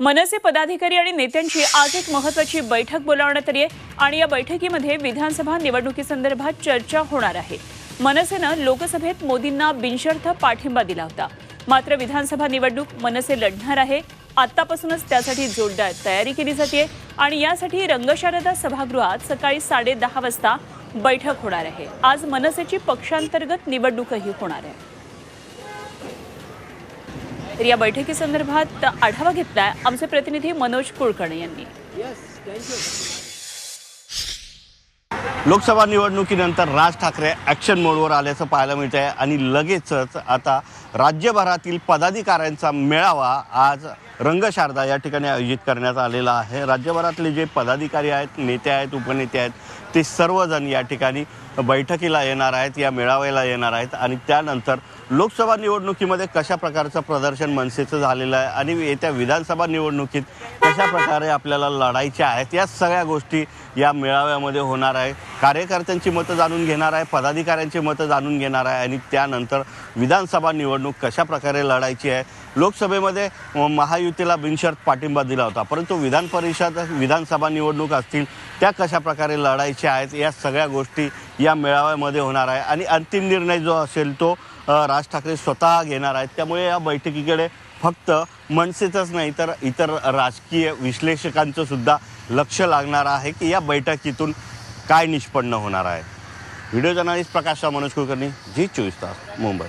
मनसे पदाधिकारी आणि नेत्यांची आज एक महत्वाची बैठक बोलावण्यात आली आहे आणि या बैठकीमध्ये विधानसभा निवडणुकीसंदर्भात चर्चा होणार आहे. मनसेनं लोकसभेत मोदींना बिनशर्त पाठिंबा दिला होता. मात्र विधानसभा निवडणूक मनसे लढणार आहे. आतापासूनच त्यासाठी जोरदार तयारी केली जाते आणि यासाठी रंगशारदा सभागृहात सकाळी साडेदहा वाजता बैठक होणार आहे. आज मनसेची पक्षांतर्गत निवडणूकही होणार आहे. तर या बैठकीसंदर्भात आढावा घेतलाय आमचे प्रतिनिधी मनोज कुलकर्णी यांनी. लोकसभा निवडणुकीनंतर राज ठाकरे ॲक्शन मोडवर आल्याचं पाहायला मिळत आहे आणि लगेचच आता राज्यभरातील पदाधिकाऱ्यांचा मेळावा आज रंगशारदा या ठिकाणी आयोजित करण्यात आलेला आहे. राज्यभरातले जे पदाधिकारी आहेत नेते आहेत उपनेते आहेत ते सर्वजण या ठिकाणी बैठकीला येणार आहेत या मेळाव्याला येणार आहेत आणि त्यानंतर लोकसभा निवडणुकीमध्ये कशा प्रकारचं प्रदर्शन मनसेचं झालेलं आहे आणि येत्या विधानसभा निवडणुकीत कशा प्रकारे आपल्याला लढायच्या आहेत या सगळ्या गोष्टी या मेळाव्यामध्ये होणार आहे. कार्यकर्त्यांची मतं जाणून घेणार आहे पदाधिकाऱ्यांची मतं जाणून घेणार आहे आणि त्यानंतर विधानसभा निवडणूक कशा प्रकारे लढायची आहे. लोकसभेमध्ये महायुतीला बिनशर्त पाठिंबा दिला होता परंतु विधान परिषद विधानसभा निवडणूक असतील त्या कशा प्रकारे लढायच्या आहेत या सगळ्या गोष्टी या मेळाव्यामध्ये होणार आहे. आणि अंतिम निर्णय जो असेल तो राज ठाकरे स्वतः घेणार आहेत. त्यामुळे या बैठकीकडे फक्त मनसेचंच नाही तर इतर राजकीय विश्लेषकांचं सुद्धा लक्ष लागणार आहे की या बैठकीतून काय निष्पन्न होणार आहे. व्हिडिओ जर्नलिस्ट प्रकाश राव मनोज कुलकर्णी जी चोवीस तास मुंबई.